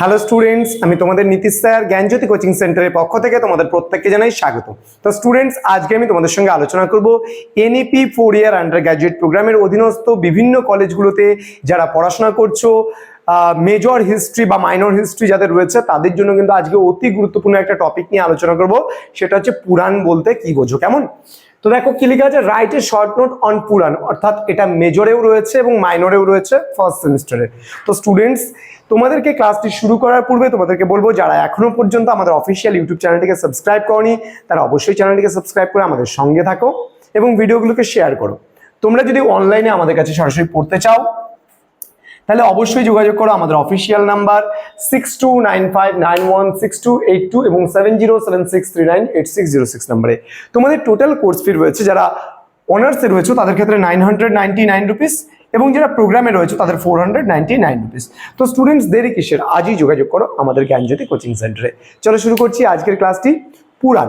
Hello students আমি তোমাদের Nitish sir, জ্ঞানজ্যোতি coaching সেন্টারের পক্ষ থেকে তোমাদের প্রত্যেককে জানাই স্বাগত। তো স্টুডেন্টস আজকে আমি তোমাদের সঙ্গে আলোচনা করব NEP four year undergraduate প্রোগ্রামের অধীনস্থ বিভিন্ন কলেজগুলোতে যারা পড়াশোনা করছ মেজর হিস্ট্রি বা মাইনর হিস্ট্রি যাদের রয়েছে, তাদের জন্য কিন্তু আজকে অতি গুরুত্বপূর্ণ একটা টপিক নিয়ে আলোচনা করব। সেটা হচ্ছে পুরাণ বলতে কি বোঝো, কেমন? তো দেখো কি লেখা আছে? Write a short note on Puran অর্থাৎ এটা মেজরেও রয়েছে এবং মাইনরেও রয়েছে ফার্স্ট সেমিস্টারে তো স্টুডেন্টস তোমাদেরকে ক্লাসটি শুরু করার পূর্বে তোমাদেরকে বলব, যারা এখনও পর্যন্ত আমাদের অফিসিয়াল ইউটিউব চ্যানেলটিকে সাবস্ক্রাইব করনি, তারা অবশ্যই চ্যানেলটিকে সাবস্ক্রাইব করে আমাদের সঙ্গে থাকো এবং ভিডিওগুলোকে শেয়ার করো। তোমরা যদি অনলাইনে আমাদের কাছে সরাসরি পড়তে চাও তাহলে অবশ্যই যোগাযোগ করো, আমাদের official number six two nine five nine one six two eight two এবং seven zero seven six three nine eight six zero six নাম্বারে। তোমাদের টোটাল কোর্স ফি রয়েছে, যারা অনার্সে রয়েছে, তাদের ক্ষেত্রে nine hundred ninety nine rupees এবং যারা প্রোগ্রামে রয়েছে, তাদের four hundred ninety nine rupees তো স্টুডেন্টস দেরি কিসের? আজই যোগাযোগ করো আমাদের জ্ঞানজ্যোতি কোচিং সেন্টারে চলো শুরু করছি আজকের ক্লাসটি পুরাণ।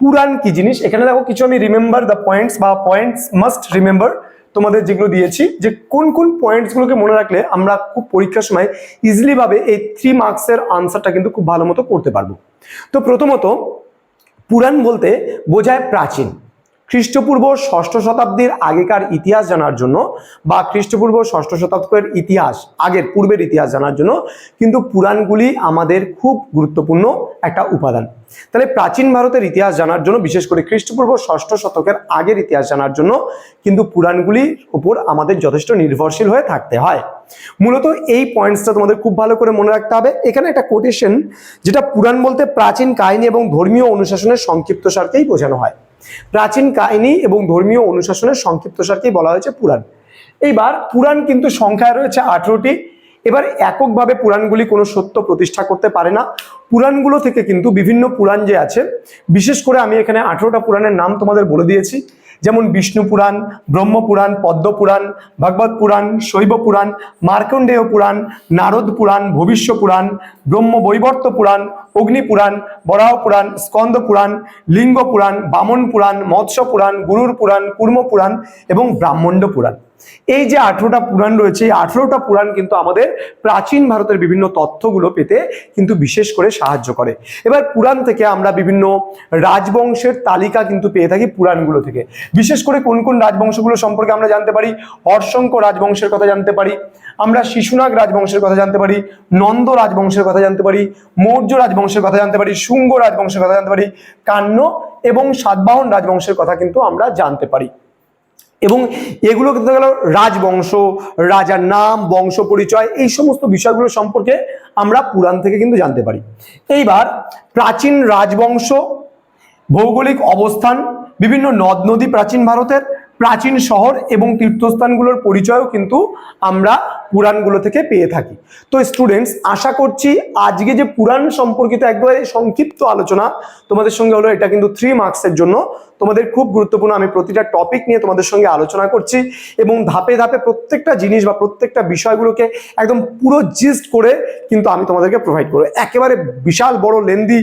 পুরাণ কি জিনিস? এখানে দেখো, কিছু আমি রিমেম্বার দ্য পয়েন্টস বা পয়েন্টস মাস্ট রিমেম্বার তোমাদের যেগুলো দিয়েছি, যে কোন কোন পয়েন্টসগুলোকে মনে রাখলে আমরা খুব পরীক্ষার সময় ইজিলিভাবে এই থ্রি মার্কসের আনসারটা কিন্তু খুব ভালো মতো করতে পারব। তো প্রথমত, পুরাণ বলতে বোঝায় প্রাচীন। খ্রিস্টপূর্ব ষষ্ঠ শতাব্দীর আগেকার ইতিহাস জানার জন্য বা খ্রিস্টপূর্ব ষষ্ঠ শতাব্দীর ইতিহাস, আগের পূর্বের ইতিহাস জানার জন্য কিন্তু পুরাণগুলি আমাদের খুব গুরুত্বপূর্ণ একটা উপাদান। তাহলে প্রাচীন ভারতের ইতিহাস জানার জন্য, বিশেষ করে খ্রিস্টপূর্ব ষষ্ঠ শতকের আগের ইতিহাস জানার জন্য কিন্তু পুরাণগুলির উপর আমাদের যথেষ্ট নির্ভরশীল হয়ে থাকতে হয়। মূলত এই পয়েন্টসটা তোমাদের খুব ভালো করে মনে রাখতে হবে। এখানে একটা কোটেশন যেটা পুরাণ বলতে প্রাচীন কাহিনী এবং ধর্মীয় অনুশাসনের সংক্ষিপ্তসারকেই বোঝানো হয়। প্রাচীন কাহিনী এবং ধর্মীয় অনুশাসনের সংক্ষিপ্তসারকেই বলা হয়েছে পুরাণ। এইবার পুরাণ কিন্তু সংখ্যায় রয়েছে আঠেরোটি। এবার এককভাবে পুরাণগুলি কোনো সত্য প্রতিষ্ঠা করতে পারে না। পুরাণগুলো থেকে কিন্তু বিভিন্ন পুরাণ যে আছে, বিশেষ করে আমি এখানে আঠেরোটা পুরাণের নাম তোমাদের বলে দিয়েছি। যেমন বিষ্ণু পুরাণ ব্রহ্মপুরাণ পদ্মপুরাণ ভগবত পুরাণ, শৈব পুরাণ, মার্কণ্ডেয় পুরাণ, নারদ পুরাণ, ভবিষ্য পুরাণ, ব্রহ্ম বৈবর্ত পুরাণ, অগ্নি পুরাণ, বরাহ পুরাণ, স্কন্দ পুরাণ, লিঙ্গ পুরাণ, বামন পুরাণ, মৎস্য পুরাণ, গুরুর পুরাণ, কুর্ম পুরাণ এবং ব্রাহ্মণ্ড পুরাণ। এই যে আঠেরোটা পুরাণ রয়েছে, এই আঠেরোটা পুরাণ কিন্তু আমাদের প্রাচীন ভারতের বিভিন্ন তথ্যগুলো পেতে কিন্তু বিশেষ করে সাহায্য করে। এবার পুরাণ থেকে আমরা বিভিন্ন রাজবংশের তালিকা কিন্তু পেয়ে থাকি পুরাণগুলো থেকে। বিশেষ করে কোন কোন রাজবংশগুলো সম্পর্কে আমরা জানতে পারি? হর্ষঙ্ক রাজবংশের কথা জানতে পারি, আমরা শিশুনাগ রাজবংশের কথা জানতে পারি, নন্দ রাজবংশের কথা জানতে পারি, মৌর্য রাজবংশের কথা জানতে পারি, শুঙ্গ রাজবংশের কথা জানতে পারি, কান্ন এবং সাতবাহন রাজবংশের কথা কিন্তু আমরা জানতে পারি। এবং এগুলো কিন্তু গেল রাজবংশ, রাজার নাম, বংশ পরিচয়, এই সমস্ত বিষয়গুলো সম্পর্কে আমরা পুরাণ থেকে কিন্তু জানতে পারি। এইবার প্রাচীন রাজবংশ, ভৌগোলিক অবস্থান, বিভিন্ন নদ নদী প্রাচীন ভারতের প্রাচীন শহর এবং তীর্থস্থানগুলোর পরিচয়ও কিন্তু আমরা পুরাণগুলো থেকে পেয়ে থাকি। তো স্টুডেন্টস আশা করছি আজকে যে পুরাণ সম্পর্কিত একবারে সংক্ষিপ্ত আলোচনা তোমাদের সঙ্গে হলো, এটা কিন্তু থ্রি মার্কসের জন্য। তোমাদের খুব গুরুত্বপূর্ণ, আমি প্রতিটা টপিক নিয়ে তোমাদের সঙ্গে আলোচনা করছি এবং ধাপে ধাপে প্রত্যেকটা জিনিস বা প্রত্যেকটা বিষয়গুলোকে একদম পুরো জিস্ট করে কিন্তু আমি তোমাদেরকে প্রোভাইড করব। একেবারে বিশাল বড় লেন্দি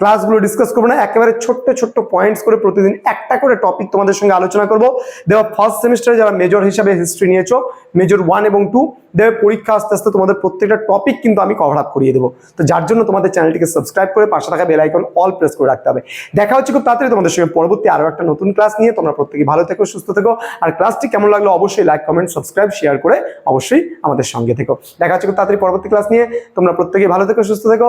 ক্লাসগুলো ডিসকাস করব না, একেবারে ছোট্ট ছোট্ট পয়েন্টস করে প্রতিদিন একটা করে টপিক তোমাদের সঙ্গে আলোচনা করব। দেওয়া ফার্স্ট সেমিস্টারে যারা মেজর হিসাবে হিস্ট্রি নিয়েছো মেজর ওয়ান এবং টু দেবে, পরীক্ষা আস্তে আস্তে তোমাদের প্রত্যেকটা টপিক কিন্তু আমি কভার আপ করিয়ে দেবো। তো যার জন্য তোমাদের চ্যানেলটিকে সাবস্ক্রাইব করে পাশে থাকা বেল আইকন অল প্রেস করে রাখতে হবে। দেখা হচ্ছে খুব তাড়াতাড়ি তোমাদের সঙ্গে পরবর্তী আরও একটা নতুন ক্লাস নিয়ে। তোমরা প্রত্যেকে ভালো থেকো, সুস্থ থেকো। আর ক্লাসটি কেমন লাগল অবশ্যই লাইক কমেন্ট সাবস্ক্রাইব শেয়ার করে অবশ্যই আমাদের সঙ্গে থেকো। দেখা হচ্ছে খুব তাড়াতাড়ি পরবর্তী ক্লাস নিয়ে। তোমরা প্রত্যেকে ভালো থেকো, সুস্থ থেকো।